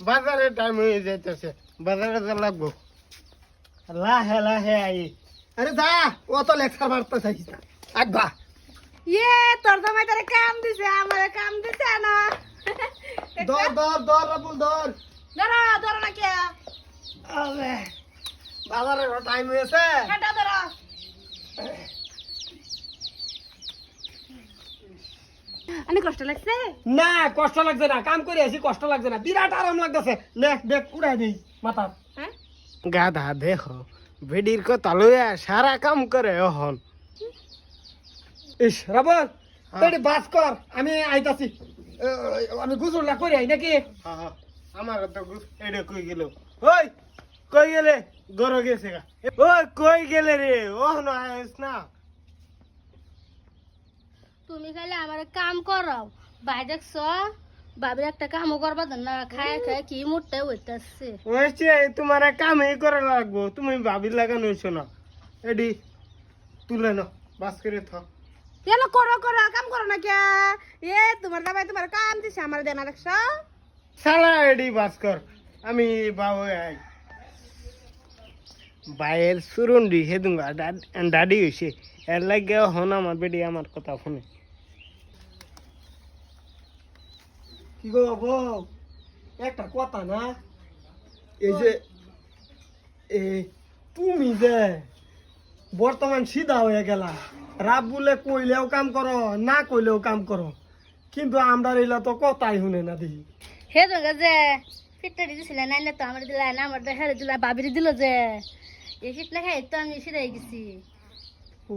বাজারে টাইম হয়ে যাইতেছে। বাজারে যা লাগবো। লাহে লাহে আই। আরে যা ও তো লেকচার মারতে চাইছিস না। আগবা ইয়ে তোর জামাই তারে কাম দিছে আমারে কাম দিছে না। দর দর দর রাবুল দর ধরো ধরো না কে। আরে বাজারে টাইম হয়েছে কাটা ধরো অনেক কষ্ট লাগছে? না কষ্ট লাগছে না কাম করে আছি কষ্ট লাগছে না। বিরাট আরাম লাগতেছে। দেখ দেখ উড়াই দিই মাথা। হ্যাঁ? গাধা দেখো ভিডির কথা লইয়া সারা কাম করে এখন। ইস রাবল তুই বাস কর আমি আইতাছি। আমি গুজুরলা করে আই নাকি? আমার তো এটা কই গেল? ওই কই গেলে? গরো গেছে গা। ওই কই গেলে রে? ও না আইস না। তুমি খালি আমার কাম করাও। ভাই দেখছ বাবির একটা কামও করবা দেন না খায় খায় কি মুটতে হইতাছে। ওইছে তোমার কামই করে লাগবো তুমি ভাবি লাগানো হইছো না। এডি তুলে নাও বাস করে থাক। কেন করো করো কাম করো না কে? এ তোমার জামাই তোমার কাম দিছে আমার দেনা দেখছ? সালা এডি বাস কর। আমি বাবু আই বাইয়ের সুরুন্ডি হে দুঙ্গা দাদি হয়েছে এর লাগে হন আমার বেডি আমার কথা শুনে। কি গো বউ একটা কথা না? এই যে এ তুমি যে বর্তমান সিধা হয়ে গেলা রাব বলে কইলেও কাম করো না কইলেও কাম করো কিন্তু আমরা এলা তো কথাই শুনে না দেখি। হে দোঙ্গা যে ফিটটা দিছিল নাইলে তো আমার দিলা না আমার হেরে দিলা বাবির দিল যে। এই ফিট না খাই তো আমি সিরাই গেছি। ও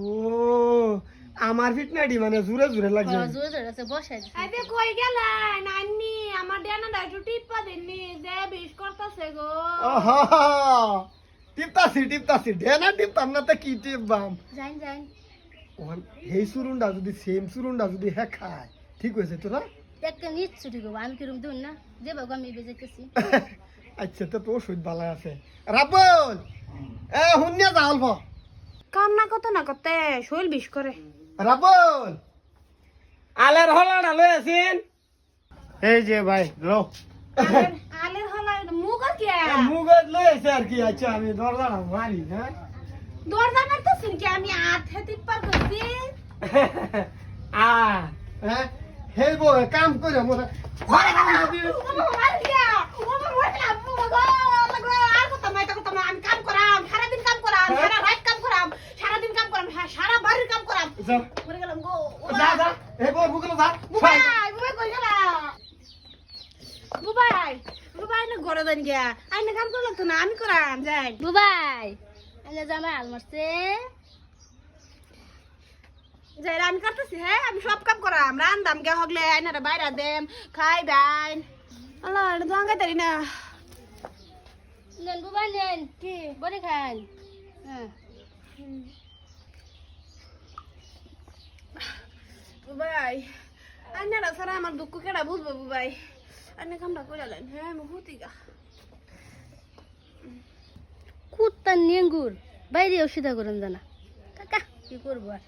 আমার ফিট ফিটনাডি মানে জুরে জুরে লাগছে। জোরে জোরে আছে বসাই আইবে কই গেলা? নান্নি আমার দেনা দা একটু টিপা দেননি। যে বিশ করতেছে গো। আহা, টিপতাছি টিপতাছি। ঢেনা টিপতাম না তো কি টিপ টিপবাম? যাই যাই ওহান এই সুরুনটা যদি সেম সুরুনটা যদি হ্যাঁ খায় ঠিক হয়েছে তো না একটা নিচ্ছু ঠিক হব আমি কিরম দিন না? যে বাবু আমি বেজেতেছি আচ্ছা তো তো ওষুধ ভালো আছে। রাবল! এ হুনিয়া যা অল্প কান্না কত না করতে শৈল বিষ করে রাবল আলের হলাটা লই আছেন এই যে ভাই লো আলের হলা আর কে মুগত লই আছে আর কি আচ্ছা আমি দরজাটা মারি হ্যাঁ দরজা মারতেছেন কি আমি আট হাতে পার করছি আ হ্যাঁ হেই বউ কাম করে মোরা আমি কাম করাম সারাদিন কাম করাম সারা রাত কাম করাম সারাদিন কাম করাম হ্যাঁ, সারা বাড়ির কাম করাম যা। মরে গেলাম গো যা যা। এই বউ বুকলো যা। বুবাই বুবাই কই গেলা বুবাই বুবাই না ঘরে দেন গিয়া। আইনে কাম করলাম তো না আমি করাম যাই। বুবাই এনে জামাই আল যাই রান করতেছি হ্যাঁ আমি সব কাম করাম। রান দাম গে হগলে আইনারা বাইরা দেম খাই বাইন আল্লাহ এটা তো আঙ্গাই তারি না। নেন বুবাই নেন কি? বড়ি খান। হ্যাঁ। বুবাই আইনারা সারা আমার দুঃখ কেডা বুঝব বুবাই আইনে কামটা কইরালেন হ্যাঁ মুহুতি গা। কুত্তা নেঙ্গুর, বাইরে অসুবিধা করেন জানা। কাকা, কি করব আর?